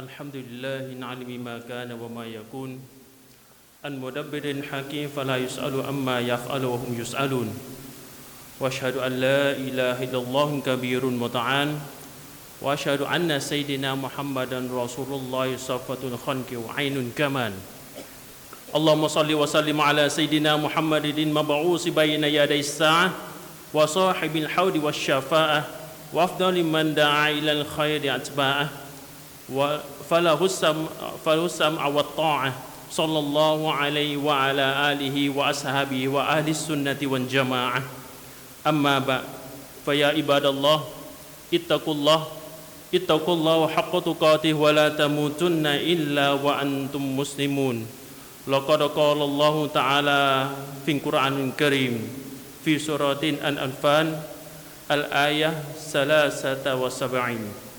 الحمد لله نعلم ما كان وما يكون. المدبر الحكيم فلا يسأل عما يفعل وهم يسألون. وأشهد أن لا إله إلا الله كبير متعال وأشهد أن سيدنا محمدا رسول الله صفة الخلق وعين كمان. اللهم صل وسلم على سيدنا محمد المبعوث بين يدي الساعة وصاحب الحوض والشفاعة وأفضل من دعا إلى الخير أتباعه. فله السمع فله السمع والطاعة. صلى الله عليه وعلى آله وأصحابه وأهل السنة والجماعة. أما بعد فيا عباد الله اتقوا الله اتقوا الله حق تقاته ولا تموتن إلا وأنتم مسلمون. لقد قال الله تعالى في القرآن الكريم في سورة الأنفال الآية ثلاثة وسبعين.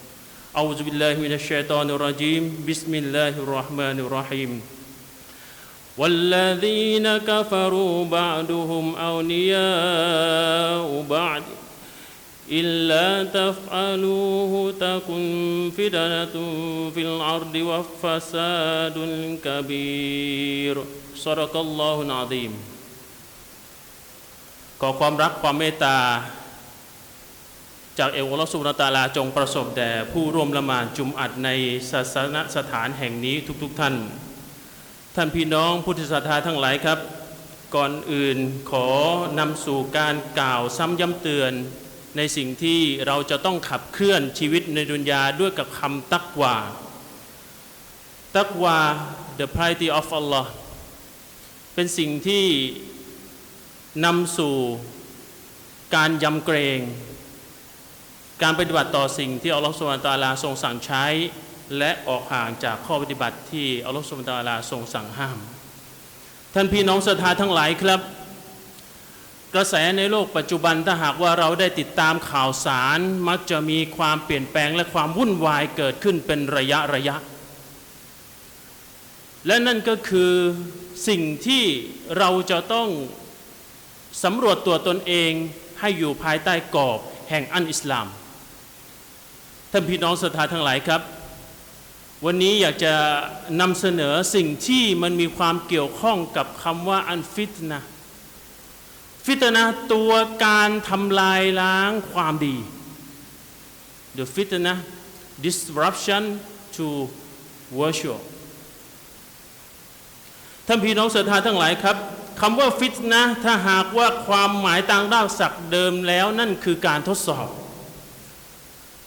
أعوذ بالله من الشيطان الرجيم بسم الله الرحمن الرحيم والذين كفروا بعدهم أولياء بعد إلا تفعلوه تكن فتنة في الأرض وفساد كبير صدق الله العظيم ขอความรักความเมตตา จากเอวลสุนตาลาจงประสบแด่ผู้ร่วมละหมาดจุมอัดในศาสนสถานแห่งนี้ทุกๆทท่าน ท่านพี่น้องพุทธศรัทธาทั้งหลายครับ ก่อนอื่นขอนำสู่การกล่าวซ้ำย้ำเตือน ในสิ่งที่เราจะต้องขับเคลื่อนชีวิตในดุนยาด้วยกับคำตักวาตักวา the piety of Allah เป็นสิ่งที่นำสู่การยำเกรง การปฏิบัติต่อสิ่งที่อัลลอฮฺสุบานตะอาลาทรงสั่งใช้ และออกห่างจากข้อปฏิบัติที่อัลลอฮฺสุบานตะอาลาทรงสั่งห้าม ท่านพี่น้องศรัทธาทั้งหลายครับ กระแสในโลกปัจจุบันถ้าหากว่าเราได้ติดตามข่าวสาร มักจะมีความเปลี่ยนแปลงและความวุ่นวายเกิดขึ้นเป็นระยะระยะ และนั่นก็คือสิ่งที่เราจะต้องสำรวจตัวตนเองให้อยู่ภายใต้กรอบแห่งอันอิสลาม ท่านพี่น้องศรัทธาทั้งหลายครับ วันนี้อยากจะนำเสนอสิ่งที่มันมีความเกี่ยวข้องกับคำว่าอันฟิตนะฟิตนะตัวการทำลายล้างความดี the fitna disruption to virtue ท่านพี่น้องศรัทธาทั้งหลายครับคำว่าฟิตนะถ้าหากว่าความหมายต่างด้าวศักเดิมแล้วนั่นคือการทดสอบ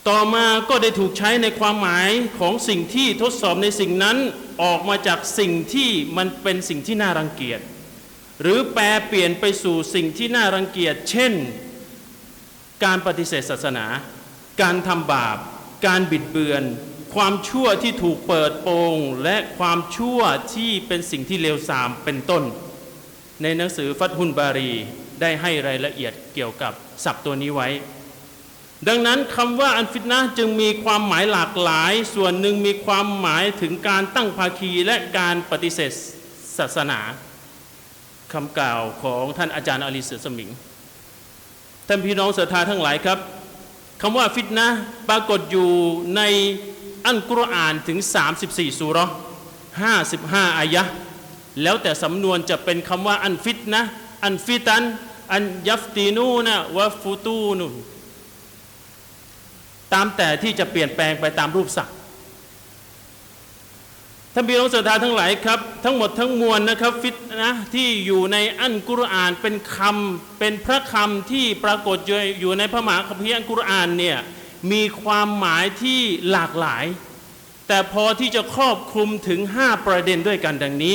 ต่อมาก็ได้ถูกใช้ในความหมายของสิ่งที่ทดสอบในสิ่งนั้นออกมาจากสิ่งที่มันเป็นสิ่งที่น่ารังเกียจ หรือแปลเปลี่ยนไปสู่สิ่งที่น่ารังเกียจ เช่น การปฏิเสธศาสนา การทำบาป การบิดเบือน ความชั่วที่ถูกเปิดโปงและความชั่วที่เป็นสิ่งที่เลวทรามเป็นต้น ในหนังสือฟัตฮุนบารีได้ให้รายละเอียดเกี่ยวกับศัพท์ตัวนี้ไว้ ดังนั้นคำว่าอันฟิตนะจึงมีความหมายหลากหลาย ส่วนหนึ่งมีความหมายถึงการตั้งภาคีและการปฏิเสธศาสนาคำกล่าวของท่านอาจารย์อลีเสือสมิง ท่านพี่น้องศรัทธาทั้งหลายครับคำว่าฟิตนะปรากฏอยู่ในอันกุรอานถึง 34สุเราะห์55อายะ แล้วแต่สำนวนจะเป็นคำว่าอันฟิตนะ อันฟิตัน อันยัฟตีนูนะวะฟูตูนุน ตามแต่ที่จะเปลี่ยนแปลงไปตามรูปศักท่านพี่น้องศรัทธาทั้งหลายครับ ทั้งหมดทั้งมวลนะครับฟิตนะที่อยู่ในอันกุรอานเป็นคำเป็นพระคำที่ปรากฏอยู่ในพระมหาคัมภีร์อันกุรอานเนี่ยมีความหมายที่หลากหลาย แต่พอที่จะครอบคลุมถึง 5 ประเด็นด้วยกันดังนี้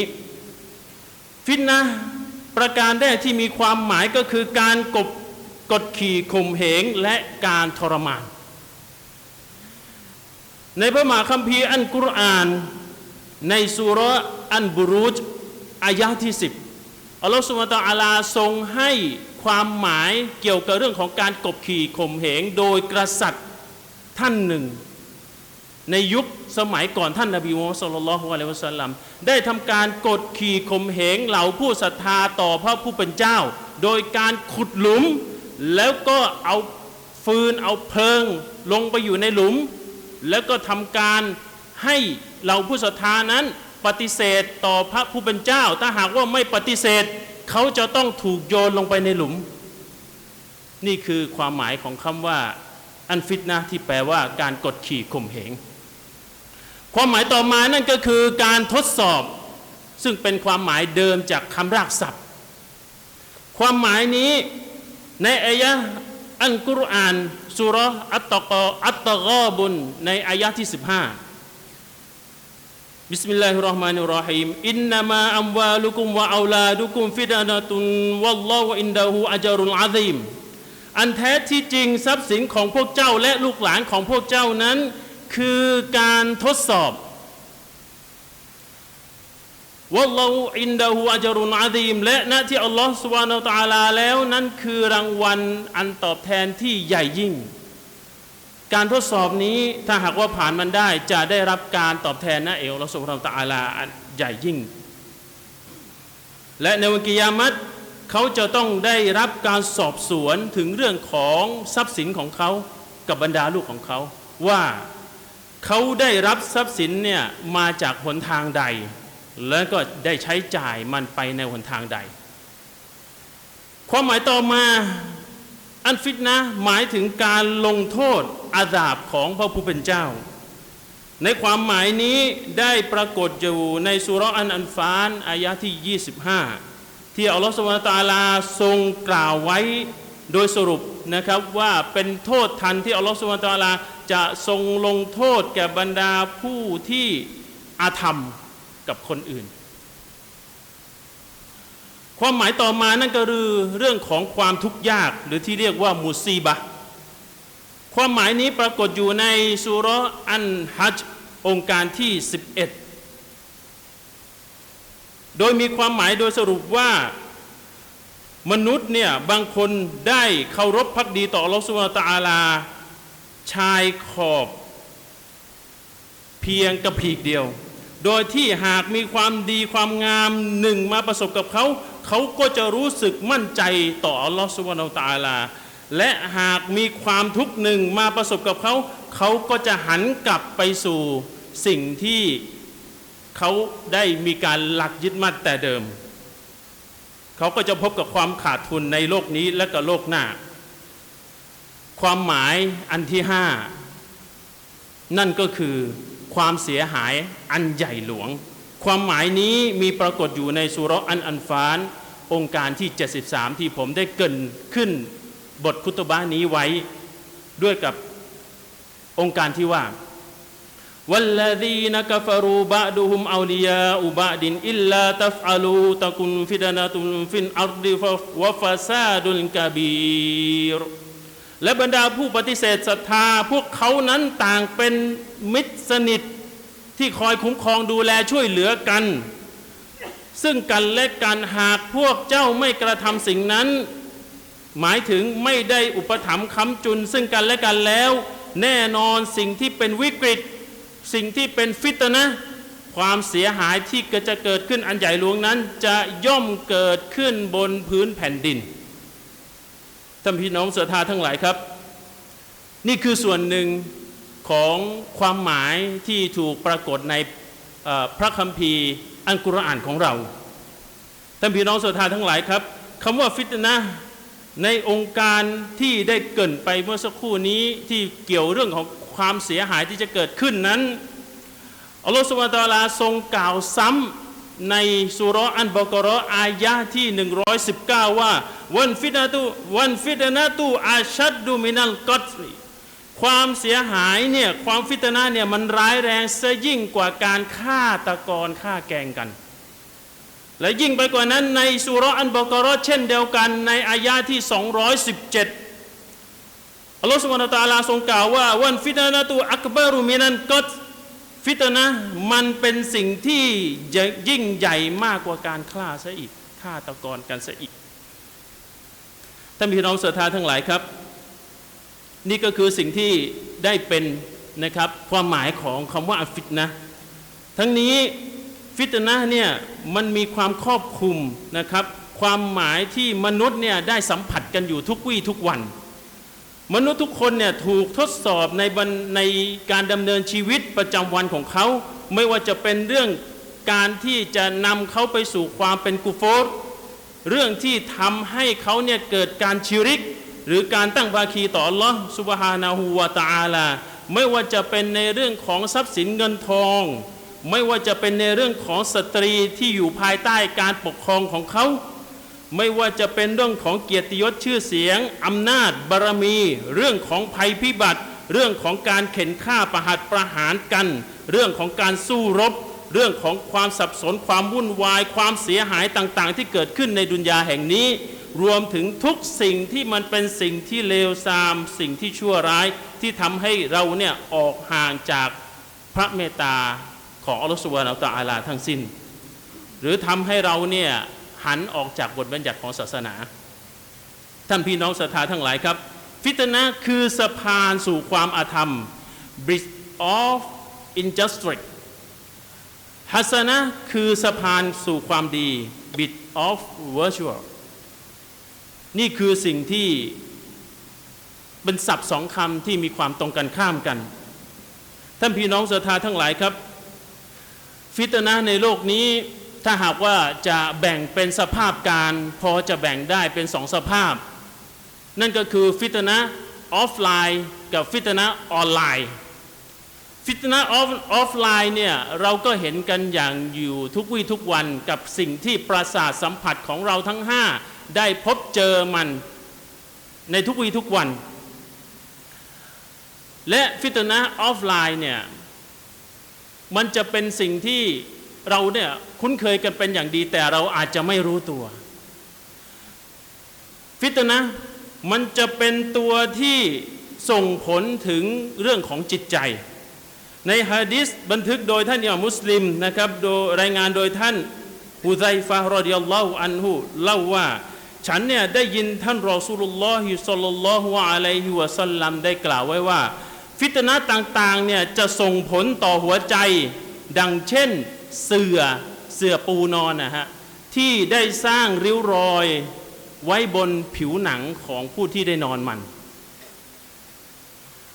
ฟิตนะประการแรกที่มีความหมายก็คือการกบกดขี่ข่มเหงและการทรมาน ในพระมหาคัมภีร์อันกุรอาน ในสุรอันบุรุษอายะที่สิบอัลลอฮฺสุบตอาลาทรงให้ความหมายเกี่ยวกับเรื่องของการกบขี่ข่มเหงโดยกษัตริย์ท่านหนึ่ง ในยุคสมัยก่อนท่านนบีมูฮัมมัดสุลลัลฮุอะลัยฮิวะสัลลัมได้ทำการกดขี่ข่มเหงเหล่าผู้ศรัทธาต่อพระผู้เป็นเจ้า โดยการขุดหลุม แล้วก็เอาฟืนเอาเพลิง ลงไปอยู่ในหลุม แล้วก็ทำการให้เราผู้ศรัทธานั้นปฏิเสธต่อพระผู้เป็นเจ้า ถ้าหากว่าไม่ปฏิเสธ เขาจะต้องถูกโยนลงไปในหลุม นี่คือความหมายของคำว่าอันฟิตนะที่แปลว่าการกดขี่ข่มเหง ความหมายต่อมานั่นก็คือการทดสอบ ซึ่งเป็นความหมายเดิมจากคำรากศัพท์ ความหมายนี้ในอายะอันกุรอาน สุราะอัตตะกอัตตกอบุนในอายะที่ 15 บิสมิลลาฮิรราะห์มานิรราะฮีมอินนามะอัมวาลุกุมวะอาลาดุกุมฟิดานะตุนวัลลอฮุอินดะฮูอัจรุลอาซีมอันแท้ที่จริงทรัพย์สินของพวกเจ้าและลูกหลานของพวกเจ้านั้น คือการทดสอบ วัลลอฮุอินดะฮูอัจรุนอาดีมและณที่อัลลอฮฺสุบานาตะอาลาแล้วนั้นคือรางวัลอันตอบแทนที่ใหญ่ยิ่ง การทดสอบนี้ถ้าหากว่าผ่านมันได้จะได้รับการตอบแทนนะเอลลอฮฺสุบานาตะอาลาอันใหญ่ยิ่ง และในวันกิยามัตเขาจะต้องได้รับการสอบสวนถึงเรื่องของทรัพย์สินของเขากับบรรดาลูกของเขาว่าเขาได้รับทรัพย์สินเนี่ยมาจากหนทางใด แล้วก็ได้ใช้จ่ายมันไปในหนทางใด ความหมายต่อมาอันฟิตนะหมายถึงการลงโทษอาดาบของพระผู้เป็นเจ้า ในความหมายนี้ได้ปรากฏอยู่ในสุรอันอันฟานอายะที่ 25 ที่อัลลอฮฺสุบานตาลาทรงกล่าวไว้โดยสรุปนะครับว่าเป็นโทษทันที่อัลลอฮฺสุบานตาลาจะทรงลงโทษแก่บรรดาผู้ที่อาธรรม กับคนอื่น ความหมายต่อมานั่นก็คือเรื่องของความทุกข์ยากหรือที่เรียกว่ามุซีบะความหมายนี้ปรากฏอยู่ในสุรอันฮัจองค์การที่ 11 โดยมีความหมายโดยสรุปว่ามนุษย์เนี่ยบางคนได้เคารพพักดีต่ออัลอสุบฮานะตะอาลา ชายขอบ เพียงกระพีกเดียว โดยที่หากมีความดีความงามหนึ่งมาประสบกับเขา เขาก็จะรู้สึกมั่นใจต่ออัลลอฮฺสุบฮานะฮูวะตาลา และหากมีความทุกข์หนึ่งมาประสบกับเขา เขาก็จะหันกลับไปสู่สิ่งที่เขาได้มีการหลักยึดมั่นแต่เดิม เขาก็จะพบกับความขาดทุนในโลกนี้และก็โลกหน้า ความหมายอันที่ห้านั่นก็คือ ความเสียหายอันใหญ่หลวง ความหมายนี้มีปรากฏอยู่ในสุเราะห์อันอันฟาน องค์การที่ 73 ที่ผมได้เกรินขึ้นบทคุตบะห์นี้ไว้ ด้วยกับองค์การที่ว่า والذين كفروا بعدهم أولياء بعد إلا تفعلوا تكن فتنة في الأرض وفساد كبير และบรรดาผู้ปฏิเสธศรัทธา พวกเขานั้นต่างเป็นมิตรสนิทที่คอยคุ้มครองดูแลช่วยเหลือกัน ซึ่งกันและกันหากพวกเจ้าไม่กระทำสิ่งนั้น หมายถึงไม่ได้อุปถัมภ์ค้ำจุน ซึ่งกันและกันแล้ว แน่นอนสิ่งที่เป็นวิกฤต สิ่งที่เป็นฟิตนะความเสียหายที่จะเกิดขึ้นอันใหญ่หลวงนั้น จะย่อมเกิดขึ้นบนพื้นแผ่นดิน ท่านพี่น้องศรัทธาทั้งหลายครับ นี่คือส่วนหนึ่งของความหมายที่ถูกปรากฏในพระคัมภีร์อันกุรอานของเราท่านพี่น้องศรัทธาทั้งหลายครับคำว่าฟิตนะในองค์การที่ได้เกินไปเมื่อสักครู่นี้ที่เกี่ยวเรื่องของความเสียหายที่จะเกิดขึ้นนั้นอัลลอฮฺสุบฮานะตอาลาทรงกล่าวซ้ำ ในสุรอันบากราะห์อายะที่ 119 ว่า วันฟิตนะตุวันฟิตนะตุอาชัดดูมินัลกอตลีความเสียหายเนี่ยความฟิตนะห์เนี่ยมันร้ายแรงซะยิ่งกว่าการฆ่าตะกอนฆ่าแกงกัน และยิ่งไปกว่านั้นในสุรอันบกราะห์เช่นเดียวกันในอายะที่ 217อัลลอฮฺสุบฮานะตะอาลาทรงกล่าวว่าวันฟิตนะตุอักบารุมินันกอตฟ ฟิตนะห์มันเป็นสิ่งที่ยิ่งใหญ่มากกว่าการฆ่าซะอีกฆ่าตะกอนกันซะอีกท่านพี่น้องศรัทธาทั้งหลายครับ นี่ก็คือสิ่งที่ได้เป็นนะครับความหมายของคำว่าฟิตนะทั้งนี้ฟิตนะห์เนี่ยมันมีความครอบคลุมนะครับ ความหมายที่มนุษย์เนี่ยได้สัมผัสกันอยู่ทุกวี่ทุกวัน มนุษย์ทุกคนเนี่ยถูกทดสอบในบรรในการดำเนินชีวิตประจำวันของเขา ไม่ว่าจะเป็นเรื่องการที่จะนำเขาไปสู่ความเป็นกุฟรเรื่องที่ทำให้เขาเนี่ยเกิดการชิริก หรือการตั้งภาคีต่อ Allah สุบฮานาหูวาตาลาไม่ว่าจะเป็นในเรื่องของทรัพย์สินเงินทอง ไม่ว่าจะเป็นในเรื่องของสตรีที่อยู่ภายใต้การปกครองของเขา ไม่ว่าจะเป็นเรื่องของเกียรติยศชื่อเสียงอำนาจบารมี เรื่องของภัยพิบัติ เรื่องของการเข็นฆ่าประหัตประหารกัน เรื่องของการสู้รบ เรื่องของความสับสนความวุ่นวาย ความเสียหายต่างๆ ที่เกิดขึ้นในดุนยาแห่งนี้ รวมถึงทุกสิ่งที่มันเป็นสิ่งที่เลวทราม สิ่งที่ชั่วร้ายที่ทำให้เราเนี่ยออกห่างจากพระเมตตาของอัลลอฮฺสุบฮานะฮูวะตะอาลาทั้งสิ้น หรือทำให้เราเนี่ย หันออกจากบทบัญญัติของศาสนา ท่านพี่น้องศรัทธาทั้งหลายครับ ฟิตนะคือสะพานสู่ความอาธรรม bridge of injustice ฮัสนะคือสะพานสู่ความดี bridge of virtue นี่คือสิ่งที่เป็นศัพท์สองคำที่มีความตรงกันข้ามกัน ท่านพี่น้องศรัทธาทั้งหลายครับ ฟิตนะในโลกนี้ ถ้าหากว่าจะแบ่งเป็นสภาพการพอจะแบ่งได้เป็นสองสภาพ นั่นก็คือฟิตนะออฟไลน์กับฟิตนะออนไลน์ ฟิตนะออฟไลน์เนี่ยเราก็เห็นกันอย่างอยู่ทุกวี่ทุกวันกับสิ่งที่ประสาทสัมผัสของเราทั้งห้าได้พบเจอมันในทุกวี่ทุกวัน และฟิตนะออฟไลน์เนี่ยมันจะเป็นสิ่งที่ เราเนี่ยคุ้นเคยกันเป็นอย่างดี แต่เราอาจจะไม่รู้ตัว ฟิตนะมันจะเป็นตัวที่ส่งผลถึงเรื่องของจิตใจ ในฮะดิษบันทึกโดยท่านอิหม่ามมุสลิมนะครับโดยรายงานโดยท่านฮุไซฟะรอดิยัลลอฮุอันฮุเล่าว่า ฉันเนี่ยได้ยินท่านรอสูลุลลอฮิศ็อลลัลลอฮุอะลัยฮิวะสัลลัมได้กล่าวไว้ว่า ฟิตนะต่างๆเนี่ยจะส่งผลต่อหัวใจ ดังเช่น เสือเสือปูนอนนะฮะที่ได้สร้างริ้วรอยไว้บนผิวหนังของผู้ที่ได้นอนมัน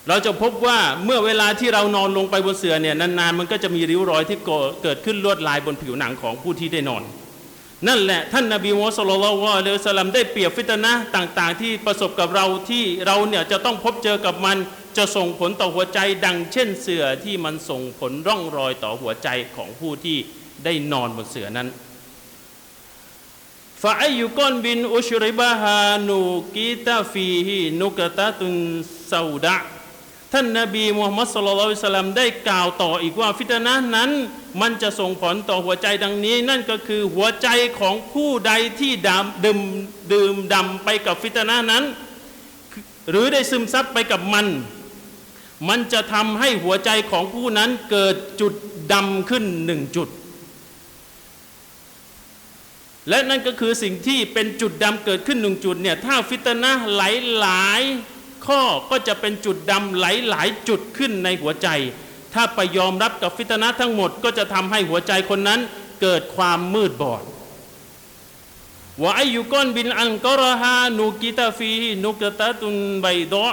เราจะพบว่าเมื่อเวลาที่เรานอนลงไปบนเสื่อเนี่ยนานๆมันก็จะมีริ้วรอยที่เกิดขึ้นลวดลายบนผิวหนังของผู้ที่ได้นอน นั่นแหละท่านนบีมูฮัมมัดสุลลัลลอฮุอะลัยฮิวะสัลลัมได้เปรียบฟิตนะต่าง ๆ ที่ประสบกับเราที่เราเนี่ยจะต้องพบเจอกับมัน จะส่งผลต่อหัวใจดังเช่นเสือที่มันส่งผลร่องรอยต่อหัวใจของผู้ที่ได้นอนบนเสือนั้นฟาอายุกอนบินอุชริบะฮานูกิตาฟีฮินุกตะตุนซาดะท่านนบีมูฮัมมัดสุลลัลสลัมได้กล่าวต่ออีกว่าฟิตนะนั้น มันจะส่งผลต่อหัวใจดังนี้ นั่นก็คือหัวใจของผู้ใดที่ดำดื่มดื่มดำไปกับฟิตนะนั้น หรือได้ซึมซับไปกับมัน มันจะทำให้หัวใจของผู้นั้นเกิดจุดดำขึ้นหนึ่งจุด และนั่นก็คือสิ่งที่เป็นจุดดำเกิดขึ้นหนึ่งจุดเนี่ยถ้าฟิตนะห์หลายหลายข้อก็จะเป็นจุดดำหลายหลายจุดขึ้นในหัวใจ ถ้าไปยอมรับกับฟิตนะทั้งหมดก็จะทำให้หัวใจคนนั้นเกิดความมืดบอดวะอายุกอนบินอันกอรฮานูกิตาฟีนุกตะตุนไบดอ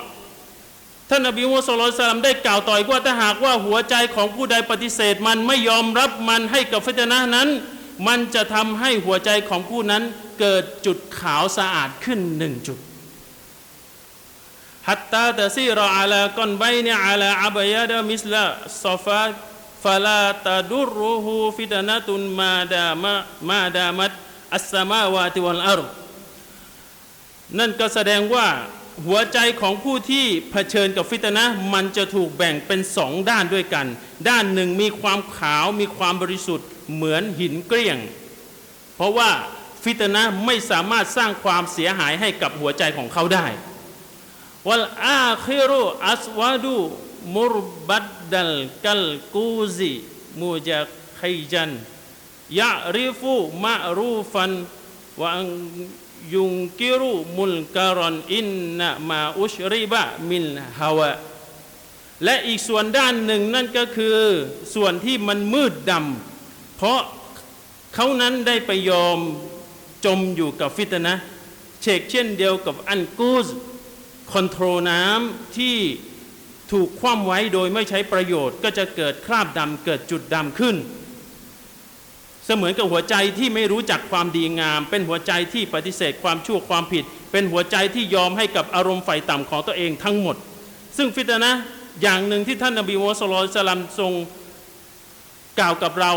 ท่านนบีมุฮัมมัดสุลลัลสลัมได้กล่าวต่ออีกว่าถ้าหากว่าหัวใจของผู้ใดปฏิเสธมันไม่ยอมรับมันให้กับฟิตนะนั้น มันจะทำให้หัวใจของผู้นั้นเกิดจุดขาวสะอาดขึ้นหนึ่งจุดฮัตตาตะซีรออาลากอนไบเนอาลาอับยาดามิสลาซอฟาฟาลาตาดุรุฮูฟิตนะตุนมาดามะมาดามัตอัสสมาวาติวัลอารนั่นก็แสดงว่า หัวใจของผู้ที่เผชิญกับฟิตนะมันจะถูกแบ่งเป็นสองด้านด้วยกัน ด้านหนึ่งมีความขาวมีความบริสุทธิ์เหมือนหินเกลี้ยง เพราะว่าฟิตนะไม่สามารถสร้างความเสียหายให้กับหัวใจของเขาได้วัลอาคิรุอัสวาดูมุรบัดดัลกัลกูซิมูจาคัยจันยะริฟูมะรูฟันวะ ยุงกิรุมุลการอนอินนะมาอุชริบะมินฮาวะและอีกส่วนด้านหนึ่งนั่นก็คือส่วนที่มันมืดดำเพราะเขานั้นได้ไปยอมจมอยู่กับฟิตนะเชกเช่นเดียวกับอันกูซคอนโทรน้ำที่ถูกคว่ำไว้โดยไม่ใช้ประโยชน์ ก็จะเกิดคราบดำเกิดจุดดำขึ้น เสมือนกับหัวใจที่ไม่รู้จักความดีงาม เป็นหัวใจที่ปฏิเสธความชั่วความผิด เป็นหัวใจที่ยอมให้กับอารมณ์ไฟต่ำของตัวเองทั้งหมด ซึ่งฟิตนะอย่างหนึ่งที่ท่านนบีมูฮัมมัดศ็อลลัลลอฮุลัยฮิวะซัลลัมทรงกล่าวกับเรา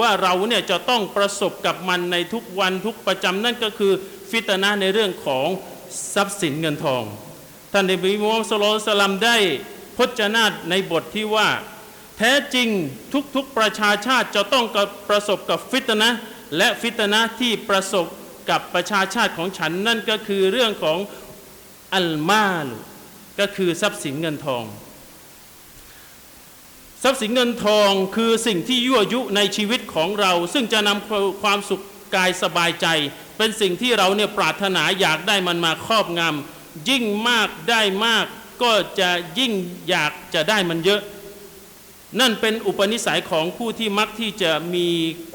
ว่าเราเนี่ยจะต้องประสบกับมันในทุกวันทุกประจำนั่นก็คือฟิตนะในเรื่องของทรัพย์สินเงินทอง ท่านนบีมูฮัมมัดศ็อลลัลลอฮุลัยฮิวะซัลลัมได้พจนาตในบทที่ว่า แท้จริงทุกๆประชาชาติจะต้องประสบกับฟิตนะและฟิตนะที่ประสบกับประชาชาติของฉันนั่นก็คือเรื่องของอัลมาลก็คือทรัพย์สินเงินทอง ทรัพย์สินเงินทองคือสิ่งที่ยั่วยุในชีวิตของเรา ซึ่งจะนำความสุขกายสบายใจ เป็นสิ่งที่เราเนี่ยปรารถนาอยากได้มันมาครอบงำยิ่งมากได้มากก็จะยิ่งอยากจะได้มันเยอะ นั่นเป็นอุปนิสัยของผู้ที่มักที่จะมี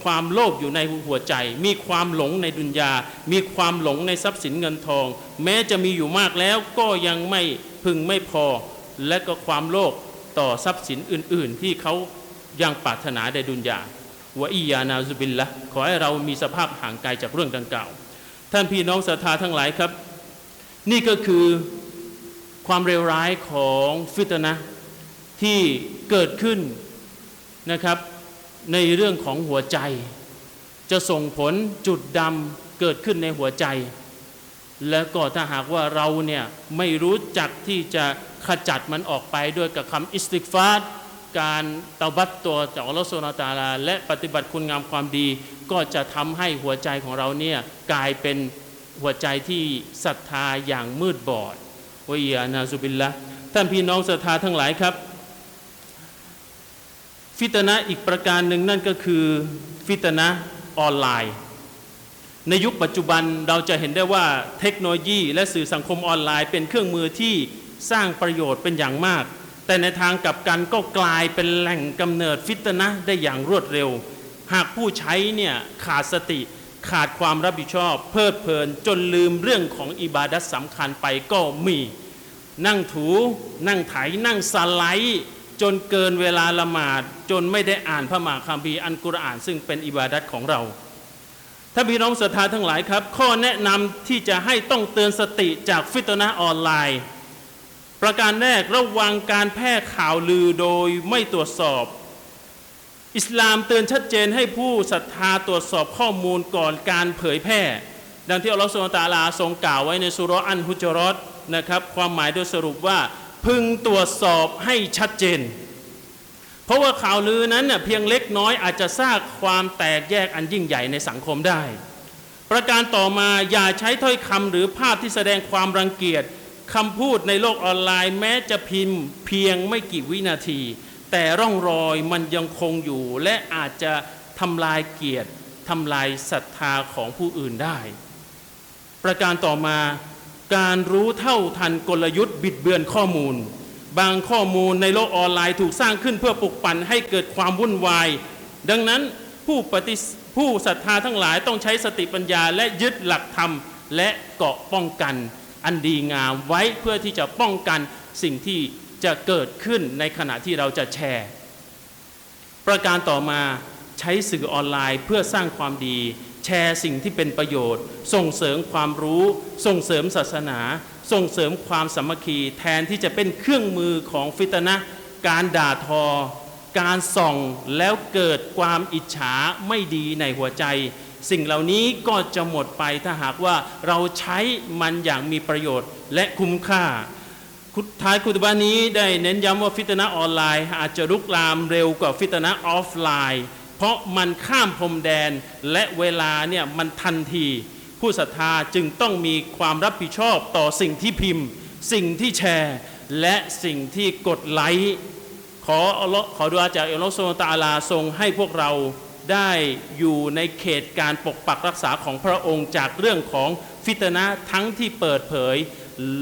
ความโลภอยู่ในหัวใจ มีความหลงในดุนยา มีความหลงในทรัพย์สินเงินทอง แม้จะมีอยู่มากแล้วก็ยังไม่พึงไม่พอ และก็ความโลภต่อทรัพย์สินอื่น ๆ ที่เขายังปรารถนาในดุนยาวะอียานาซุบิลละขอให้เรามีสภาพห่างไกลจากเรื่องดังกล่าว ท่านพี่น้องศรัทธาทั้งหลายครับ นี่ก็คือความเลวร้ายของฟิตนะ ที่เกิดขึ้นนะครับ ในเรื่องของหัวใจ จะส่งผลจุดดำเกิดขึ้นในหัวใจ แล้วก็ถ้าหากว่าเราเนี่ยไม่รู้จักที่จะขจัดมันออกไปด้วยกับคำอิสติกฟาร์การเตาบัตตัวจากอัลลอฮฺสุลตาลา และปฏิบัติคุณงามความดี ก็จะทำให้หัวใจของเราเนี่ยกลายเป็นหัวใจที่ศรัทธาอย่างมืดบอดวะอียานาซุบิลละท่านพี่น้องศรัทธาทั้งหลายครับ ฟิตนะอีกประการหนึ่งนั่นก็คือฟิตนะออนไลน์ ในยุคปัจจุบันเราจะเห็นได้ว่าเทคโนโลยี และสื่อสังคมออนไลน์ เป็นเครื่องมือที่สร้างประโยชน์เป็นอย่างมาก แต่ในทางกลับกันก็กลายเป็นแหล่งกำเนิดฟิตนะได้อย่างรวดเร็ว หากผู้ใช้เนี่ยขาดสติขาดความรับผิดชอบ เพลิดเพลินจนลืมเรื่องของอิบาดัตสำคัญไปก็มี นั่งถูนั่งไถนั่งสไลด์ จนเกินเวลาละหมาดจนไม่ได้อ่านพระมหาคัมภีร์อันกุรอานซึ่งเป็นอิบาดัตของเราถ้าพี่น้องศรัทธาทั้งหลายครับ ข้อแนะนำที่จะให้ต้องเตือนสติจากฟิตนะออนไลน์ ประการแรกระวังการแพร่ข่าวลือโดยไม่ตรวจสอบ อิสลามเตือนชัดเจนให้ผู้ศรัทธาตรวจสอบข้อมูลก่อนการเผยแพร่ ดังที่อัลลอฮฺสุลตาลาทรงกล่าวไว้ในสุรอันฮุจรอตนะครับ ความหมายโดยสรุปว่า พึงตรวจสอบให้ชัดเจน เพราะว่าข่าวลือนั้นเพียงเล็กน้อยอาจจะสร้างความแตกแยกอันยิ่งใหญ่ในสังคมได้ ประการต่อมาอย่าใช้ถ้อยคำหรือภาพที่แสดงความรังเกียจคำพูดในโลกออนไลน์แม้จะพิมพ์เพียงไม่กี่วินาที แต่ร่องรอยมันยังคงอยู่ และอาจจะทำลายเกียรติทำลายศรัทธาของผู้อื่นได้ ประการต่อมา การรู้เท่าทันกลยุทธ์บิดเบือนข้อมูล บางข้อมูลในโลกออนไลน์ถูกสร้างขึ้นเพื่อปลุกปั่นให้เกิดความวุ่นวาย ดังนั้นผู้ปฏิผู้ศรัทธาทั้งหลายต้องใช้สติปัญญาและยึดหลักธรรม และเกาะป้องกัน อันดีงามไว้เพื่อที่จะป้องกันสิ่งที่จะเกิดขึ้นในขณะที่เราจะแชร์ ประการต่อมาใช้สื่อออนไลน์เพื่อสร้างความดี แชร์สิ่งที่เป็นประโยชน์ ส่งเสริมความรู้ ส่งเสริมศาสนา ส่งเสริมความสามัคคี แทนที่จะเป็นเครื่องมือของฟิตนะการด่าทอ การส่องแล้วเกิดความอิจฉาไม่ดีในหัวใจ สิ่งเหล่านี้ก็จะหมดไปถ้าหากว่าเราใช้มันอย่างมีประโยชน์และคุ้มค่าท้ายคุตบานี้ได้เน้นย้ำว่าฟิตนะออนไลน์ อาจจะลุกลามเร็วกว่าฟิตนะออฟไลน์ ราะมันข้ามพรมแดนและเวลาเนี่ยมันทันที ผู้ศรัทธาจึงต้องมีความรับผิดชอบต่อสิ่งที่พิมพ์ สิ่งที่แชร์ และสิ่งที่กดไลค์ขออัลลอฮ์ขอดุอาจากอัลลอฮฺสุลตาลาทรงให้พวกเราได้อยู่ในเขตการปกปักรักษาของพระองค์จากเรื่องของฟิตนะทั้งที่เปิดเผย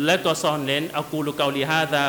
และก็ซ่อนเน้นอักูลุกาลิฮาดา